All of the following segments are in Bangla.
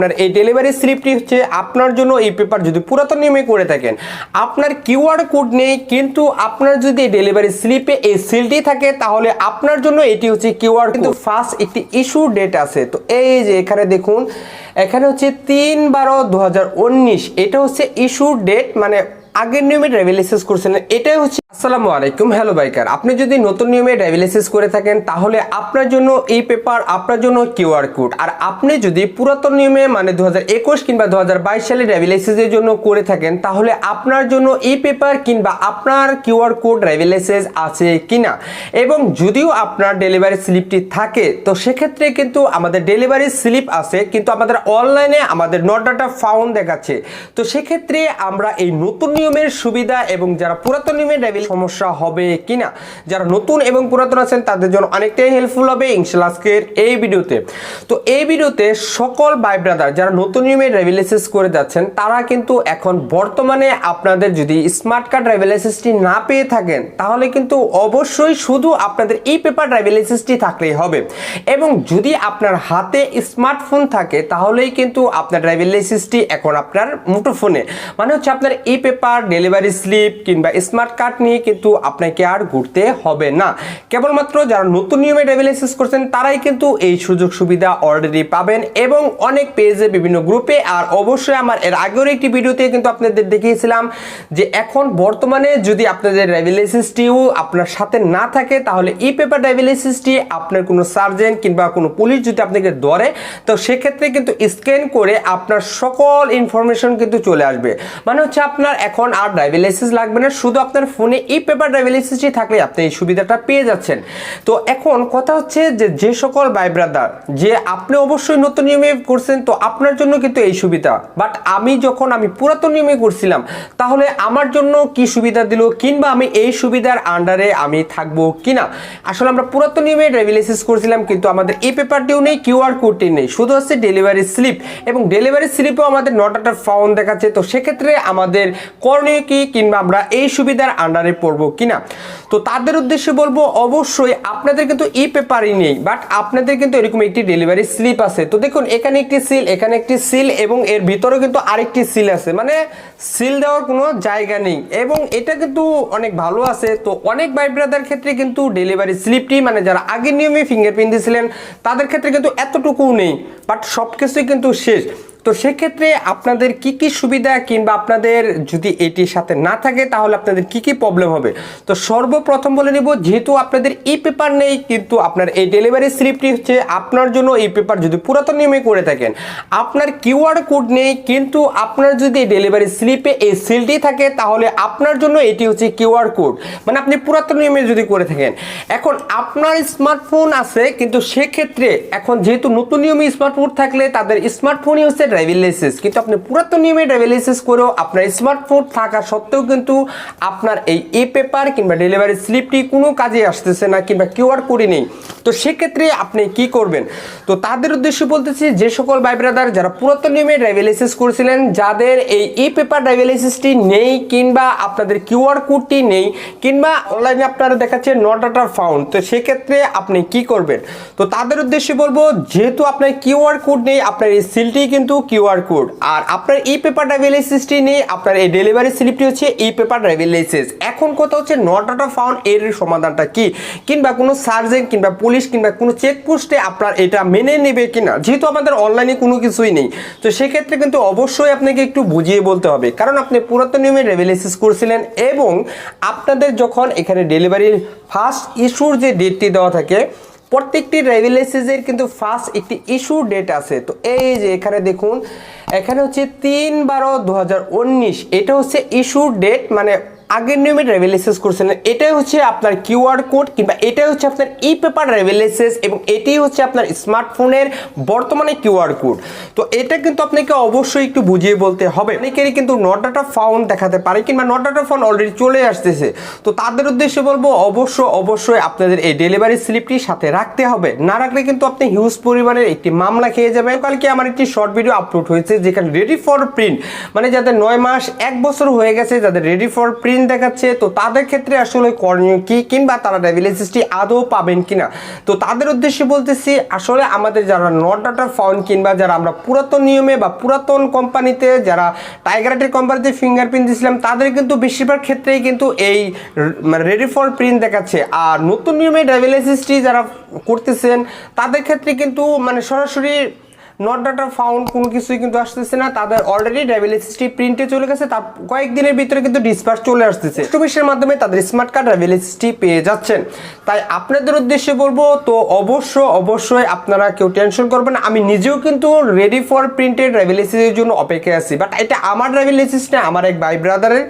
আপনার এই ডেলিভারি স্লিপটি হচ্ছে আপনার জন্য এই পেপার যদি পুরাতন নিয়মে করে থাকেন, আপনার কিউআর কোড নেই, কিন্তু আপনার যদি ডেলিভারি স্লিপে এই সিলটি থাকে, তাহলে আপনার জন্য এটি হচ্ছে কিউআর কিন্তু ফার্স্ট একটি ইস্যু ডেট আছে। তো এই যে এখানে দেখুন, এখানে হচ্ছে তিন বারো দু এটা হচ্ছে ইস্যু ডেট মানে আগের নিয়মে ড্রাইভিং লাইসেন্স করছেন এটাই হচ্ছে আসসালামু আলাইকুম, হ্যালো বাইকার। আপনি যদি নতুন নিয়মে ড্রাইভিং করে থাকেন, তাহলে আপনার জন্য এই পেপার আপনার জন্য কিউআর কোড আর আপনি যদি পুরাতন নিয়মে মানে দু হাজার একুশ কিংবা দু হাজার বাইশ সালে ড্রাইভিং জন্য করে থাকেন, তাহলে আপনার জন্য এই পেপার কিংবা আপনার কিউআর কোড লাইসেন্স আছে কিনা? এবং যদিও আপনার ডেলিভারি স্লিপটি থাকে, তো সেক্ষেত্রে কিন্তু আমাদের ডেলিভারি স্লিপ আছে, কিন্তু আমাদের অনলাইনে আমাদের নট ডাটা ফাউন্ড দেখাচ্ছে। তো সেক্ষেত্রে আমরা এই নতুন নিয়মের সুবিধা এবং যারা পুরাতন নিয়মে সমস্যা হবে কিনা? যারা নতুন এবং পুরাতন আছেন, তাদের জন্য অনেকটাই হেল্পফুল হবে ইনশাল্লাহ আজকের এই ভিডিওতে। তো এই ভিডিওতে সকল বাই ব্রাদার যারা নতুন নিয়মে ড্রাইভিং লাইসেন্স করে যাচ্ছেন, তারা কিন্তু এখন বর্তমানে আপনাদের যদি স্মার্ট কার্ড ড্রাইভিং লাইসেন্সটি না পেয়ে থাকেন, তাহলে কিন্তু অবশ্যই শুধু আপনাদের এই পেপার ড্রাইভিং লাইসেন্সটি থাকলেই হবে। এবং যদি আপনার হাতে স্মার্টফোন থাকে, তাহলেই কিন্তু আপনার ড্রাইভিং লাইসেন্সটি এখন আপনার মুঠোফোনে। মানে হচ্ছে আপনার এই পেপার ডেলিভারি স্লিপ কিংবা স্মার্ট কার্ড নিয়ে কিন্তু আপনাকে আর ঘুরতে হবে না। কেবলমাত্র যারা নতুন নিয়মে লাইসেন্স করছেন, তারাই কিন্তু এই সুযোগ সুবিধা অলরেডি পাবেন এবং অনেক পেজে বিভিন্ন গ্রুপে আর অবশ্যই আমার এর আগের একটি ভিডিওতে কিন্তু আপনাদের দেখিয়েছিলাম যে এখন বর্তমানে যদি আপনাদের ড্রাইভিং লাইসেন্সটিও আপনার সাথে না থাকে, তাহলে ই পেপার ড্রাইভিং লাইসেন্সটি আপনার কোনো সার্জেন্ট কিংবা কোনো পুলিশ যদি আপনাকে ধরে, তো সেক্ষেত্রে কিন্তু স্ক্যান করে আপনার সকল ইনফরমেশন কিন্তু চলে আসবে। মানে হচ্ছে আপনার এখন আর লাইসেন্স লাগবে না, শুধু আপনার ফোনে এই পেপার ড্রাইভিং লাইসেন্সটি থাকলে আপনি এই সুবিধাটা পেয়ে যাচ্ছেন। তো এখন কথা হচ্ছে যে যে সকল ভাই ব্রাদার যে আপনি অবশ্যই নতুন নিয়মে করছেন, তো আপনার জন্য কিন্তু এই সুবিধা। বাট আমি যখন আমি পুরাতন নিয়মে করছিলাম, তাহলে আমার জন্য কি সুবিধা দিল, কিংবা আমি এই সুবিধার আন্ডারে আমি থাকব কিনা? আসলে আমরা পুরাতন নিয়মে লাইসেন্স করছিলাম, কিন্তু আমাদের এই পেপারটিও নেই কিউআর কোডটি নেই। শুধু হচ্ছে ডেলিভারি স্লিপ এবং ডেলিভারি স্লিপেও আমাদের নট আটার ফাউন্ড দেখাচ্ছে। তো সেক্ষেত্রে আমাদের করণীয় কি, কিংবা আমরা এই সুবিধার আন্ডারে পড়ব কিনা? তো তাদের উদ্দেশ্যে বলব, অবশ্যই আপনাদের কিন্তু এই পেপারই নেই বাট আপনাদের কিন্তু এরকম একটি ডেলিভারি স্লিপ আছে। তো দেখুন, এখানে একটি সিল এখানে একটি সিল এবং এর ভিতরে কিন্তু আরেকটি সিল আছে। মানে সিল দেওয়ার কোনো জায়গা নেই, এবং এটা কিন্তু অনেক ভালো আছে। তো অনেক ভাই ব্রাদার ক্ষেত্রে কিন্তু ডেলিভারি স্লিপটি মানে যারা আগের নিয়মে ফিঙ্গারপ্রিন্ট দিয়েছিলেন, তাদের ক্ষেত্রে কিন্তু এতটুকুও নেই বাট সব কিছুই কিন্তু শেষ। তো সেক্ষেত্রে আপনাদের কি কি সুবিধা কিংবা আপনাদের যদি এটির সাথে না থাকে, তাহলে আপনাদের কি কি প্রবলেম হবে? তো সর্বপ্রথম বলে নিব, যেহেতু আপনাদের ই পেপার নেই, কিন্তু আপনার এই ডেলিভারি স্লিপটি হচ্ছে আপনার জন্য এই পেপার যদি পুরাতন নিয়মে করে থাকেন। আপনার কিউআর কোড নেই, কিন্তু আপনার যদি এই ডেলিভারি স্লিপে এই সিলটি থাকে, তাহলে আপনার জন্য এটি হচ্ছে কিউআর কোড মানে আপনি পুরাতন নিয়মে যদি করে থাকেন। এখন আপনার স্মার্টফোন আছে, কিন্তু সেক্ষেত্রে এখন যেহেতু নতুন নিয়মে স্মার্টফোন থাকলে, তাদের স্মার্টফোনই হচ্ছে ড্রাইভিং লাইসেন্স কিন্তু আপনি পুরাতন নিয়মে ড্রাইভিং লাইসেন্স করেও আপনার স্মার্টফোন থাকা সত্ত্বেও কিন্তু আপনার এই ই পেপার কিংবা ডেলিভারি স্লিপটি কোনো কাজে আসতেছে না কিংবা কিউআর কোডই নেই। তো সেক্ষেত্রে আপনি কি করবেন? তো তাদের উদ্দেশ্যে বলতেছি, যে সকল ভাই ব্রাদার যারা পুরাতন নিয়মে ড্রাইভিং লাইসেন্স করেছিলেন, যাদের এই ই পেপার ড্রাইভিং লাইসেন্সটি নেই কিংবা আপনাদের কিউআর কোডটি নেই কিংবা অনলাইনে আপনারা দেখাচ্ছে নট আটার ফাউন্ড তো সেক্ষেত্রে আপনি কি করবেন? তো তাদের উদ্দেশ্যে বলব, যেহেতু আপনার কিউআর কোড নেই, আপনার এই সিলটি কিন্তু কিউআর কোড আর আপনার ই পেপার ড্রাইভিং লাইসেন্সটি নেই আপনার এই ডেলিভারি স্লিপটি হচ্ছে ই পেপার ড্রাইভিং লাইসেন্স এখন কথা হচ্ছে নট অফ ফাউন্ড এর সমাধানটা কি? কিংবা কোনো সার্জেন্ট কিংবা পুলিশ কিংবা কোনো চেকপোস্টে আপনার এটা মেনে নেবে কিনা? যেহেতু আমাদের অনলাইনে কোনো কিছুই নেই। তো সেক্ষেত্রে কিন্তু অবশ্যই আপনাকে একটু বুঝিয়ে বলতে হবে। কারণ আপনি পুরাতন নিয়মে ড্রাইভিং করছিলেন এবং আপনাদের যখন এখানে ডেলিভারির ফার্স্ট ইস্যুর যে ডেটটি দেওয়া থাকে প্রত্যেকটি রেভিলেসিসের কিন্তু ফার্স্ট একটি ইস্যু ডেট আছে। তো এই যে এখানে দেখুন, এখানে হচ্ছে তিন বারো দু এটা হচ্ছে ইস্যু ডেট মানে আগের নিয়মে ড্রাইভিং লাইসেন্স করছিলেন এটাই হচ্ছে আপনার কিউআর কোড কিংবা এটাই হচ্ছে আপনার ই পেপার ড্রাইভিং লাইসেন্স এবং এটাই হচ্ছে আপনার স্মার্টফোনের বর্তমানে কিউআর কোড তো এটা কিন্তু আপনাকে অবশ্যই একটু বুঝিয়ে বলতে হবে। অনেকেরই কিন্তু নট ডাটা ফাউন্ড দেখাতে পারে কিংবা নট ডাটা ফাউন্ড অলরেডি চলে আসতেছে। তো তাদের উদ্দেশ্যে বলব, অবশ্য, অবশ্যই আপনাদের এই ডেলিভারি স্লিপটি সাথে রাখতে হবে। না রাখলে কিন্তু আপনি হিউজ পরিমাণের একটি মামলা খেয়ে যাবেন। কালকে আমার একটি শর্ট ভিডিও আপলোড হয়েছে যেখানে রেডি ফর প্রিন্ট মানে যাদের নয় মাস, এক বছর হয়ে গেছে, যাদের রেডি ফর প্রিন্ট প্রিন্ট দেখাচ্ছে, তো তাদের ক্ষেত্রে আসলে করণীয় কি? কিংবা তারা ড্রাইভিং লাইসেন্সটি আদৌ পাবেন কিনা? তো তাদের উদ্দেশ্যে বলতেছি, আসলে আমাদের যারা নট ডাটা ফাউন্ড কিংবা যারা আমরা পুরাতন নিয়মে বা পুরাতন কোম্পানিতে যারা টাইগারাটের কোম্পানিতে ফিঙ্গারপ্রিন্ট দিয়েছিলাম, তাদের কিন্তু বেশিরভাগ ক্ষেত্রেই কিন্তু এই মানে রেডি ফর প্রিন্ট দেখাচ্ছে। আর নতুন নিয়মে ড্রাইভিং লাইসেন্সটি যারা করতেছেন, তাদের ক্ষেত্রে কিন্তু মানে সরাসরি নট ডাটা ফাউন্ড কোনো কিছুই কিন্তু আসতেছে না। তাদের অলরেডি ড্রাইভিং লাইসেন্সটি প্রিন্টে চলে গেছে। তার কয়েকদিনের ভিতরে কিন্তু ডিসপার্স চলে আসতেছে। স্টোভিসের মাধ্যমে তাদের স্মার্ট কার্ড ড্রাইভিং লাইসেন্সটি পেয়ে যাচ্ছেন। তাই আপনাদের উদ্দেশ্যে বলব, তো অবশ্য, অবশ্যই আপনারা কেউ টেনশন করবেন। আমি নিজেও কিন্তু রেডি ফর প্রিন্টেড ড্রাইভিং লাইসেন্সের জন্য অপেক্ষায় আছি। বাট এটা আমার লাইসেন্স না, আমার এক ভাই ব্রাদারের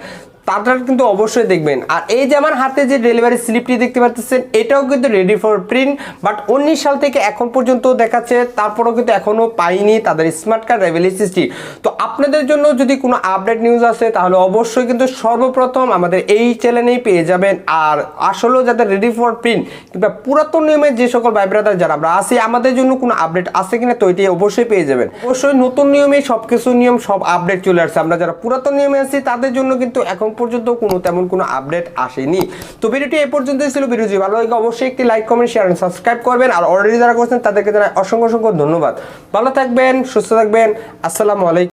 তাদের কিন্তু অবশ্যই দেখবেন। আর এই যে আমার হাতে যে ডেলিভারি স্লিপটি দেখতে পাচ্ছেন, এটাও কিন্তু রেডি ফর প্রিন্ট বাট উনিশ সাল থেকে এখন পর্যন্ত দেখাচ্ছে, তারপরেও কিন্তু এখনও পাইনি তাদের স্মার্ট কার্ড রেভিলিসিসটি তো আপনাদের জন্য যদি কোনো আপডেট নিউজ আসে, তাহলে অবশ্যই কিন্তু সর্বপ্রথম আমাদের এই চ্যানেলেই পেয়ে যাবেন। আর আসলেও যাদের রেডি ফর প্রিন্ট কিংবা পুরাতন নিয়মের যে সকল ভাই ব্রাদার যারা আমরা আছি, আমাদের জন্য কোনো আপডেট আছে কিনা, তো এটি অবশ্যই পেয়ে যাবেন। অবশ্যই নতুন নিয়মে সব কিছু নিয়ম, সব আপডেট চলে আসছে। আমরা যারা পুরাতন নিয়মে আছি, তাদের জন্য কিন্তু এখন পর্যন্ত কোনো তেমন কোনো আপডেট আসেনি। তো ভিডিওটি এ পর্যন্তই ছিল। ভিডিও ভালো লাগে অবশ্যই একটি লাইক কমেন্ট শেয়ার সাবস্ক্রাইব করবেন। আর অলরেডি যারা করছেন, তাদেরকে জানাই অসংখ্য অসংখ্য ধন্যবাদ। ভালো থাকবেন, সুস্থ থাকবেন। আসসালামু আলাইকুম।